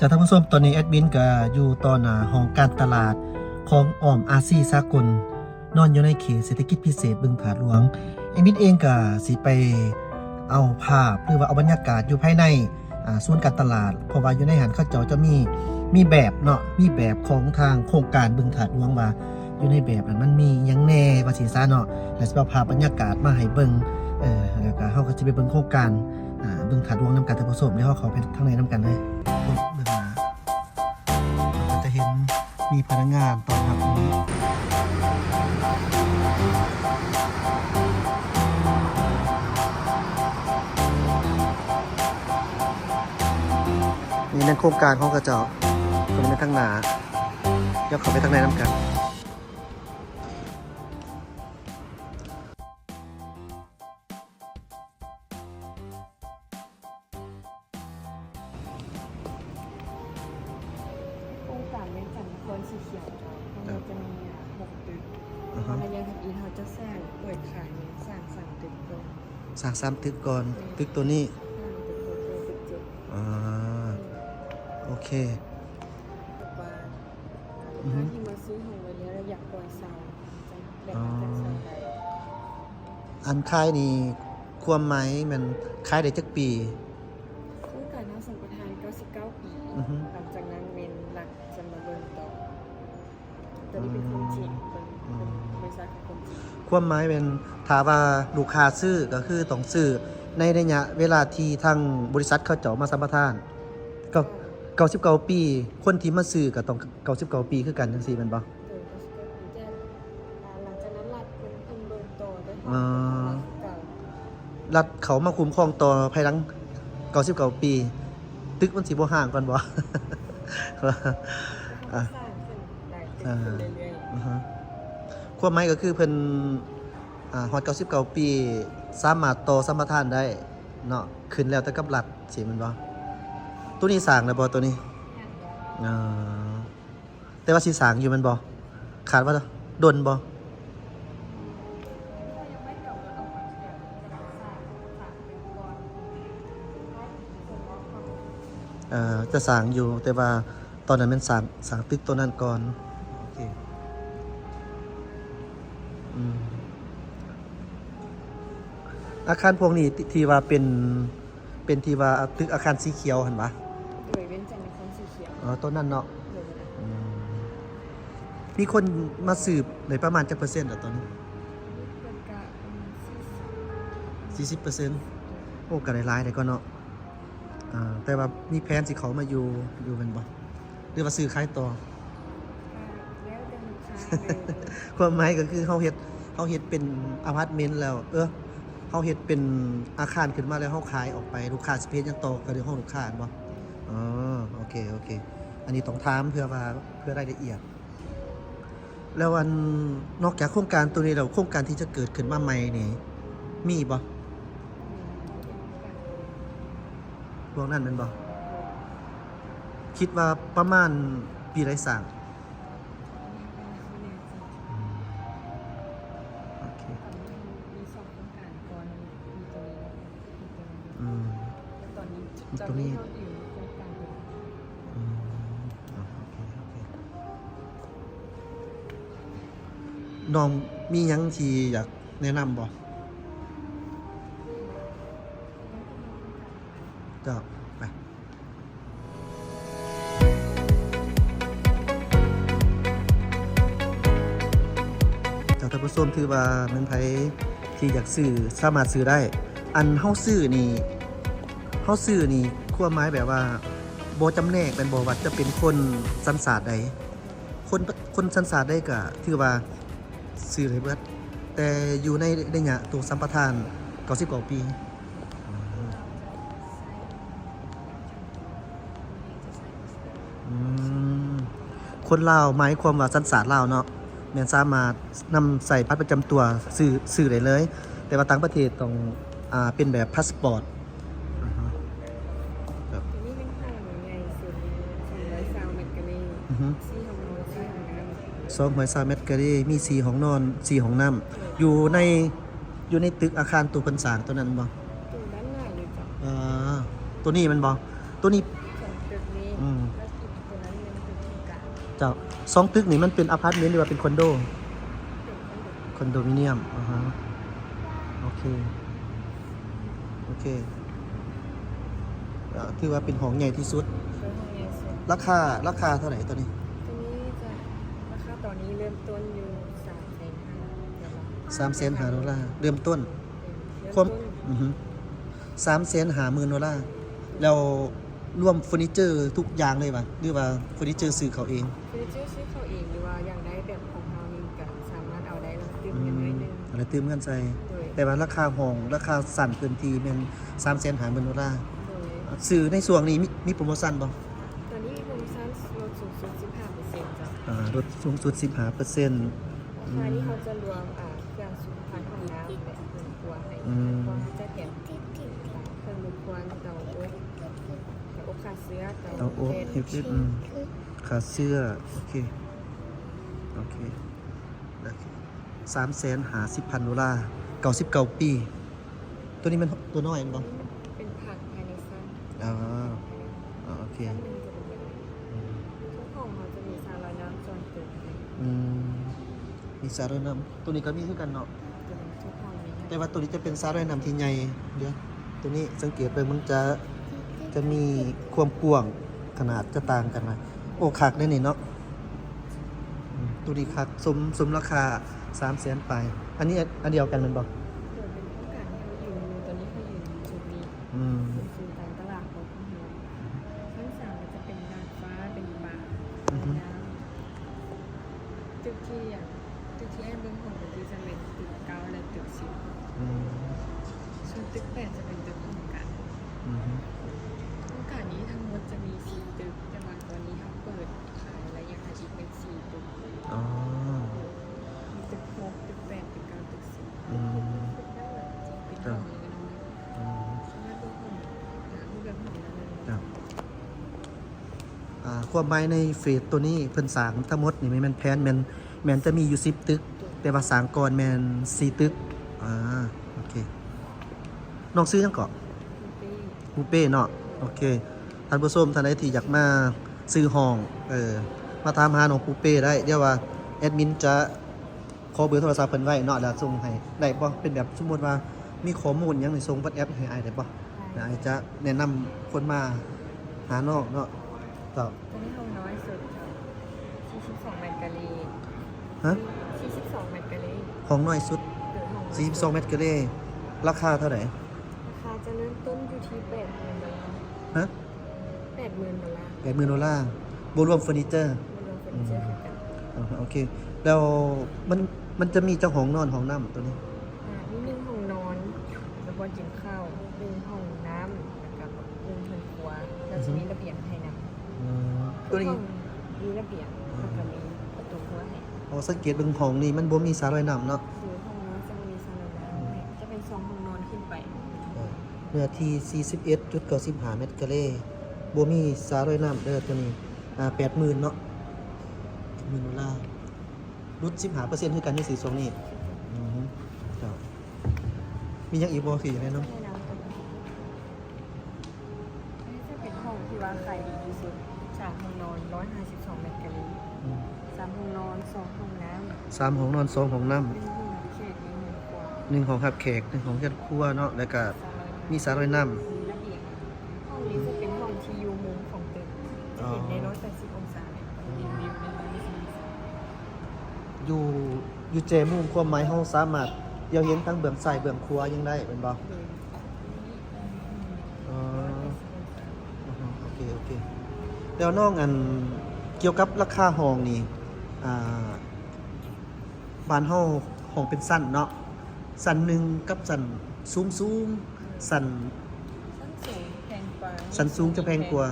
จากท่านผู้ชมตอนนี้แอดมินก็อยู่ต่อหน้าห้องการตลาดของอ้อมอาซีสากล นอนอยู่ในเขตเศรษฐกิจพิเศษบึงผาหลวงแอดมินเองก็สิไปเอาภาพหรือว่าเอาบรรยากาศอยู่ภายในอ่าศูนย์การตลาดเพราะว่าอยู่ในหันเขาเจ้าจะมีมีแบบเนาะมีแบบของทางโครงการบึงผาหลวงว่าอยู่ในแบบนั้นมันมียังแน่ว่าสิซะเนาะแล้วสิเอาภาพบรรยากาศมาให้เบิงเออแล้วก็เฮาก็สิไปเบิงโครงการอ่าบึงผาหลวงนํกันท่านผู้ชมแล้วเฮาเข้าไปข้างในนํกันเลย มีพนักงานต้อนรับนี้ นี่นโครงการของกระจกตรงนี้ทั้งหนาเดี๋ยวเขาไปทางในน้ำกัน สร้างสามตึกก่อน ตึกตัวนี้สร้างตึกก่อนตึกเจ็ดอ่าโอเคว่าอือฮึถ้าที่มาซื้อของวันนี้เราอยากปล่อยเสาจะแบ่งจากเสาใดอันค่ายนี่ความหมายมันค่ายได้จักปี คนจีนความหมายเป็นถ้าว่าลูกค้าซื้อก็คือต้องซื้อในระยะเวลาที่ทางบริษัทเขาเจาะมาสัมปทานก็99ปี คนที่มาซื้อก็ต้อง99ปีคือกันจังซี่แม่นบ่เออ99ปีแต่หลังจากนั้นหลักเป็นเพิ่งเบิ่งต่อได้อ่าเก่ารัฐเขามาคุ้มครองต่อภายหลัง99ปี ตึกมันสิบ่ห่างกันบ่อะสร้า ความหมายก็คือเพิ่นอ่าฮอด99 ปี สามารถต่อสมปทานได้เนาะขึ้นแล้วแต่กับรัฐสิแมันบ่ตัวนี้สร้างแล้วบ่ตัวนี้อ่าแต่ว่าสีสางอยู่แมันบอขาดว่าดนบอเอ่อจะสางอยู่แต่ว่าตอนนั้นเป็นสางสางตึกตัวนั้นก่อน อืมอาคารพวกนี้ที่ที่ว่าเป็นเป็นที่ว่าตึกอาคารสีเขียวเห็นปะโดยเว้นจากในคอนสีเขียวอ๋อต้นนั้นเนาะโดยนะอืมมีคนมาสืบในประมาณจักเปอร์เซ็นต์อะตอนนี้เป็นกะประมาณ40สี่สิบเปอร์เซ็นต์โอ้กันหลายๆเลยก็เนาะอ่าแต่ว่ามีแผนสิเขามาอยู่อยู่เป็นบ่หรือว่าซื้อขายต่อแล้วแต่ลูก ความหมายก็คือเฮาเฮ็ดเฮาเฮ็ดเป็นอพาร์ตเมนต์แล้ว เออเฮาเฮ็ดเป็นอาคารขึ้นมาแล้วเฮาขายออกไปลูกค้าสิเพจยังตกับเรื่องของลูกค้าบ่อ๋อโอเคโอเค อันนี้ต้องถามเพื่อว่าเพื่อรายละเอียด แล้วอันนอกจากโครงการตัวนี้แล้วโครงการที่จะเกิดขึ้นมาใหม่นี่มีบ่พวกนั้นมันบ่คิดว่าประมาณปีไรสร้าง น้องมียังที่อยากแนะนำบ่ก็ไปจากท่านผู้ชมถือว่าเมืองไทยที่อยากซื้อสามารถซื้อได้ อันเฮาซื้อนี่เฮาซื้อนี่ความหมายแบบว่าโบ่จำแนกเป็นบว่าจะเป็นคนสันศาสตร์ใดคนคนสันศาสตร์ใดก็ถือว่า ซื้อได้เบิดแต่อยู่ในระยะตัวสัมปทาน90กว่าปีคนลาวหมายความว่าสันสาลาวเนาะแมนสามารถนำใส่พัดประจำตัวสื่อสื่อได้เลย แต่ว่าต่างประเทศต้องอ่าเป็นแบบพาสปอร์ต น้ำซองหอยซาเมตกะรีมีสีของนอนสีของน้ำอยู่ในอยู่ในตึกอาคารตัวพันสร้างตัวนั้นบ่ตัวด้านหน้าเลยจ้ะอ่าตัวนี้มันบ่ตัวนี้สองตึกนี้อืมเจ้าสองตึกนี่มันเป็นอพาร์ตเมนต์หรือว่าเป็นคอนโดเป็นคอนโดคอนโดมิเนียมอ่าฮะโอเคโอเคอ่าถือว่าเป็นห้องใหญ่ที่สุดเป็นห้องเรียนส่วนราคาราคาเท่าไหร่ตัวนี้ตัวนี้จะราคาตอนนี้เริ่มต้นอยู่สามแสนห้าเดี๋ยวเราสามแสนหาดอลลาร์เริ่มต้นเริ่มความต้นอือฮึสามแสนหาหมื่นดอลลาร์แล้วรวมเฟอร์นิเจอร์ทุกอย่างเลยป่ะหรือว่าเฟอร์นิเจอร์ซื้อเขาเองเฟอร์นิเจอร์ซื้อเขาเองหรือว่าอย่างได้แบบของเรานี่ก็สามารถเอาได้เราเติมอืเงินมน้อยหนึงอะไรตื้มเงินใส่โดยแต่ว่าราคาห้อง ราคาสั่นพื้นที่เป็นสามแสนหาหมื่นดอลลาร์โดยซื้อในส่วนนี้มีมีโปรโมชั่นบ่ ตอนนี้มีโปรโมชั่นลดสูงสุด15%จ้ะ อ่า ลดสูงสุด 15เปอร์เซ็นต์ราคานี้เขาจะรวมอ่าเครื่องสุขภัณฑ์ของน้ำและเครื่องครัวให้เพราะว่าจะแถมเครื่องมือครัวเตาอบเตาอบขาเสื้อเตาเตาอบเฮฟเฟตอืมขาเสื้อ โอเค โอเคสามแสนหาสิบพันดอลลาร์เก้าสิบเก้าปี ตัวนี้มันตัวน้อยมั้งเป็นผักภายในสั้นอ่าอ่าโอเคชั้นหนึ่งจะเป็นแบบนี้ทุกห้องเขาจะ มีซาลาน้ำจอนเกิดให้อืมมีซาร์เรนัมตัวนี้ก็มีคือกันเนาะจะเป็นทุกห้องนี้แต่ว่าตัวนี้จะเป็นซาร์เรนัมที่ใหญ่เดี๋ยวตัวนี้สังเกตไปมันจะจะมีความกว้างขนาดจะต่างกันนะโอ้คักได้นี่เนาะอืมตัวนี้คักสมสมราคาสามแสนไป อันนี้อันเดียวกันแมันบอก เกิดเป็นโอกาสที่เขายืนอยู่ตอนนี้เขายืนอยู่จุดนี้อืม ความหมายในเฟสตัวนี้เพิ่นสร้างทั้งหมดนี่แม่นแผนแม่นแม่นจะมีอยู่10ตึก แต่ว่าสร้างก่อนแม่น4ตึกอ่าโอเคน้องซื้อจังเกาะคุณปี้ปูเป้เนาะโอเคท่านผู้ชมท่านใดที่อยากมาซื้อห้องเออมาถามหาน้องปูเป้ได้เดี๋ยวว่าแอดมินจะขอเบอร์โทรศัพท์เพิ่นไว้เนาะแล้วส่งให้ได้บ่เป็นแบบสมมุติว่ามีข้อมูลหยังนี่ส่งบัดแอปให้อ้ายได้บ่นะไอจะแนะนำคนมาหาน้องเนาะ ต่อตอนนี้ห้องน้อยสุดค่ะ42เมตรกะลีฮะ42เมตรกะลีห้องน้อยสุดหรือห้องน้อย42เมตรกะเรราคาเท่าไหร่ ราคาจะเริ่มต้นอยู่ที่80,000ดอลลาร์ฮะ80,000ดอลลาร์80,000ดอลลาร์บรวมเฟอร์นิเจอร์มันรวมเฟอร์นิเจอร์คือกันอ่าฮะโอเค แล้วมันมันจะมีเจ้าห้องนอนห้องน้ำตัวนี้ อ่ามีหนึ่งห้องนอนแล้วก็กินข้าวหนึ่งห้องน้ำแล้วก็หนึ่งห้องครัวแล้วจะมีระเบียงให้นำ อืม ตัวนี้ห้องมีระเบียงแล้วก็มีประตูครัวให้พอสังเกตเบิ่งห้องนี้มันบ่มีสระว่ายน้ำเนาะคือห้องนอนจะมีซาลาน้ำให้จะเป็นสองห้องนอนขึ้นไป เนื้อที่41.95เมตรกะเรบ่มีสระว่ายน้ำเด้อตัวนี้อ่า80,000เนาะ10,000ดอลลาร์ลด15%คือกันที่สีทรงนี้อือฮึครับมีหยังอีกบ่คืออย่างแนะนำ 152เมตกะลีสามห้องนอนสองห้องน้ำสามของนอนสองของน้ห้องน้ำหนึ่งของขับแขกหนึ่งของเฮ็ดครัวเนาะแล้วก็สมีสาลอยน้ มีระเบียห้องนี้จะเป็นห้องที่อยู่มุมของตึกจะเห็นในอ๋อองศาเนี่ยเห็นวิวองศาำอยู่อยู่เจมุมความหม้ห้องสามารถเดียวเห็นทั้งเบื้องใสเบื้องขวยังได้เป็นบ่ แล้วน้องอันเกี่ยวกับราคาห้องนี่อ่าบ้านเฮาห้องเป็นสั้นเนาะสั้นหนึ่งกับสั้นสูงสูงๆสั้นชั้นสูงแพงกว่าสันสูงจะแพงกว่า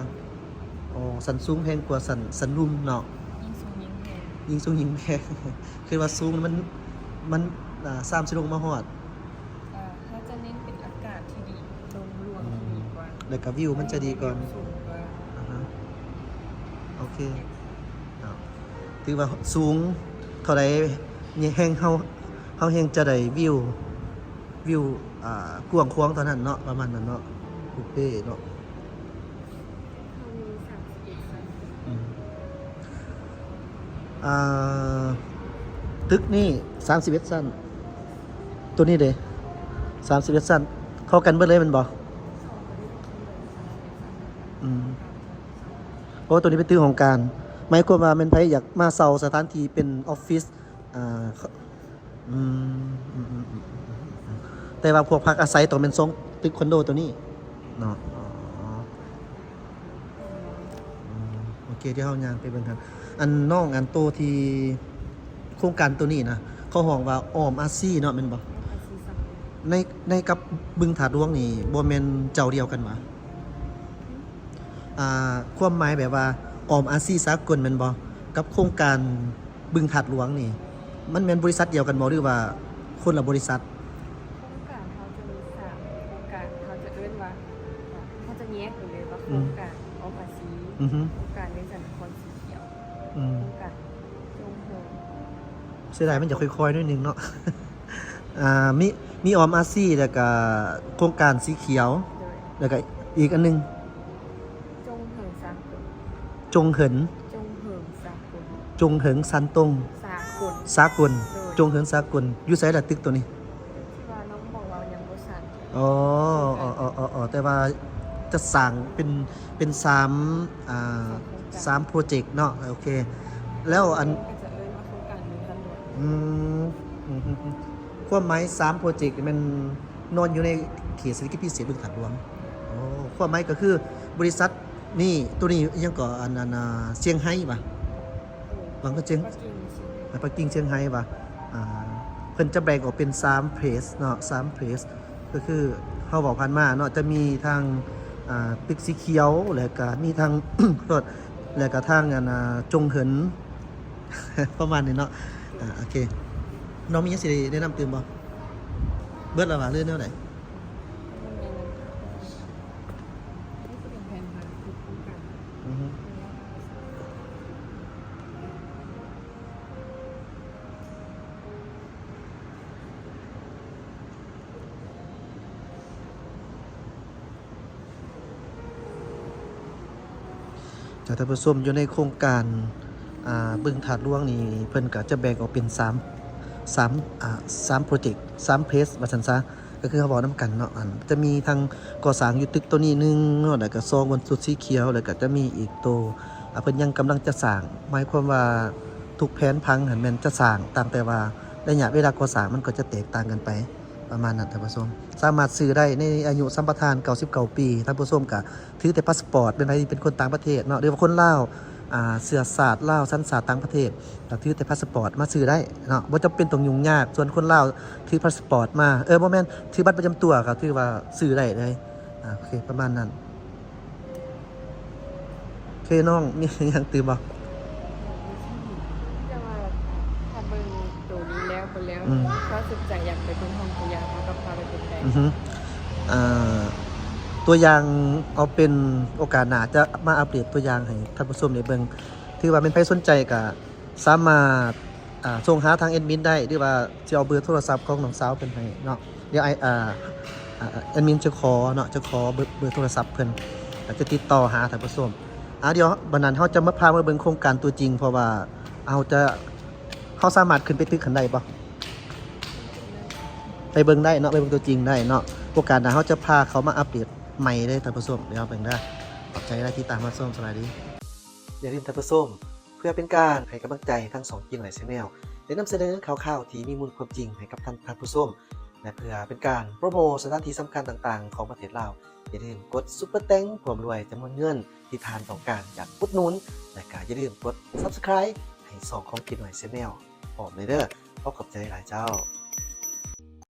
อ๋อสันสูงแพงกว่าสันสันรุ่มเนาะยิ่งสูงยิ่งแพงยิงสูงยิงแพงคือว่าสูงมันมันอ่าสามสิลงมาหอดอ่าถ้าจะเน้นเป็นอากาศที่ดีลมรวมที่ดีกว่าแล้วก็วิวมันจะดีก่อน สูงกว่า อ่าฮะโอ เคเอาถือว่าสูงเท่าไรเนี่ยแห้งเฮาเฮาแห้งจะได้วิววิวอ่ากว้างขวางเท่านั้นเนาะประมาณนั้นเนาะบุฟเฟ่เนาะเขามีสามสิบเอ็ดชั้นอืมอ่าตึกนี่31สั้น ตัวนี้เด้31สั้น เข้ากันเบิดเลยแมันบ่อืมเพ ราะว่าตัวนี้เป็นตึกของการหมายความว่าแม่นไผอยากมาเซาสถานที่เป็นออฟฟิศอ่าเขาอืมอืมอืมอืมอืมแต่ว่าพวกพักอาศัยต้องเป็นทรงตึกคอนโดตัวนี้เนาะอ๋ออืมโอเคเดี๋ยวเฮายางไปเบิ่งกันอันน้องอันโตที่โครงการตัวนี้นะเขาห้องว่าออมอาซีเนาะแม่นบ่อาซีซังในในกับบึงถาดหลวงนี่บ่แม่นเจ้าเดียวกันหวะอ่า ความหมายแบบว่าออมอาซีสากลแม่นบ่กับโครงการบึงถาดหลวงนี่ มันแม่นบริษัทเดียวกันบ่หรือว่าคนละบริษัท โครงการเขาจะมีสามโครงการเขาจะเอื้นว่าเขาจะแยกอยู่เลยว่าโครงการออฟอาซีอือฮึ โครงการเลี้ยงสันครสีเขียวอืมโครงการจงโฮมเสียดายมันจะค่อยๆหนิดนึงเนาะ อ่ามีมีออมอาซีแล้วก็โครงการสีเขียว โดยแล้วก็อีกอันหนึง จงเหิงสากล จงเหิน จงเหิงสากลจงเหิงซันตง สากลสากล จงเหิงสากลอยู่ไสล่ะตึกตัวนี้ที่ว่าน้องบอกเรายังบริษัทอ๋ออ๋ออ๋ออ๋ออ๋อแต่ว่าจะสั่งเป็นเป็นสามอ่าสามโปรเจกต์เนาะโอเค แล้วอันก็จะเอื้นว่าโครงการเลี้ยงตำรวจอืมอืมอืมอืมความหมายสามโปรเจกต์มันนอนอยู่ในเขตเศรษฐกิจพิเศษบึงถัดหลวง โอ้ความหมายก็คือบริษัท นี่ตัวนี้ยังก่ออันอันอ่าเชียงไฮ้ป่ะหวังก็เจ๊งปักกิ่งใช่ไหมในปักกิ่งเชียงไฮ้ป่ะอ่าเพิ่นจะแบ่งออกเป็น3เพจเนาะ3เพจก็คือเฮาบอกผ่านมาเนาะจะมีทางอ่าตึกสีเขียวแล้วก็มีทาง รถแล้วก็ทางอันน่ะจงเหิน ประมาณนี้เนาะอ่าโอเคน้องมีหยังสิแนะนำเติมบ่เบิดแล้วว่าเรื่องแนวไหนมันเป็นนี่จะเป็นแผนผังคือโครงการ อือฮึจาก ท่านผู้ชมอยู่ในโครงการบึงถาดหลวงนี่เพิ่นก็จะแบ่งออกเป็น3 3อ่า3โปรเจกต์3เพจว่าซั่นซะก็คือเขาบอกนํกันเนาะอันจะมีทางก่อสร้างอยู่ตึกตัวนี้หนึงเนาะแล้วก็ซองบนสุดสีเขียวแล้วก็จะมีอีกตัวเพิ่นยังกำลังจะสร้างหมายความว่าทุกแผนพังหันแม่นจะสร้างตามแต่ว่าระยะเวลาก่อสร้างมันก็จะแตกต่างกันไป ประมาณนั้นท่านผู้ชมสามารถซื้อได้ในอายุสัมปทาน99ปีท่านผู้ชมก็ถือแต่พาสปอร์ตเป็นใครเป็นคนต่างประเทศเนาะหรือว่าคนลาวอ่าเสือศาสตร์ลาวสัญชาติต่างประเทศถือแต่พาสปอร์ตมาซื้อได้เนาะบ่าจำเป็นต้องยุ่งยากส่วนคนลาวถือพาสปอร์ตมาเออบ่แม่นถือบัตรประจำตัวก็ถือว่าซื้อได้เลยโอเคประมาณนั้นโอเคน้องมีหยังตื่นบ่ว่าถ้าเบิ่งตัวนี้ แล้วคนแล้วอืมก็สนใจอยากไปเป็นห้องตัวอย่างเขาก็พาไปเป็นแดงอือฮึอ่าตัวอย่างเอาเป็นโอกาสหน้าจะมาอัปเดตตัวอย่างให้ท่านผู้ชมได้เบิ่งถือว่าเป็นไผสนใจก็สามารถอ่าส่งหาทางแอดมินได้หรือว่าจะเอาเบอร์โทรศัพท์ของน้องสาวเพิ่นให้เนาะเดี๋ยวไออ่าอ่าแอดมินจะขอเนาะจะขอเบอร์เบอร์โทรศัพท์เพิ่นแล้วจะติดต่อหาท่านผู้ชมอ่าเดี๋ยวบันนั้นเขาจะมาพามาเบิ่งโครงการตัวจริง เพราะว่าเอาจะเขาสามารถขึ้นไปตึกขันได้ปะ ไปเบิ่งได้เนาะไปเบิ่งตัวจริงได้เนาะโอกาสหน้าเขาจะพาเขามาอัปเดตใหม่ได้ท่านผู้ชมเดี๋ยวเอาเบิ่งได้ขอบใจได้ที่ตามมาส้มสวัสดีอย่าลืมท่านผู้ชมเพื่อเป็นการให้กำลังใจทั้งสองกินหลายชแนลได้นำเสนอข่าวๆที่มีมูลความจริงให้กับท่านท่านผู้ชมและเพื่อเป็นการโปรโมทสถานที่สำคัญต่างๆ ของประเทศลาวอย่าลืมกดซุปเปอร์แตงผมรวยจำนวนเงินที่ทานต้องการอยากอุดหนุนและก็อย่าลืมกด Subscribe ให้สองของกินหน่อยเซนแนลพร้อมเลยเด้อขอขอบใจหลายเจ้า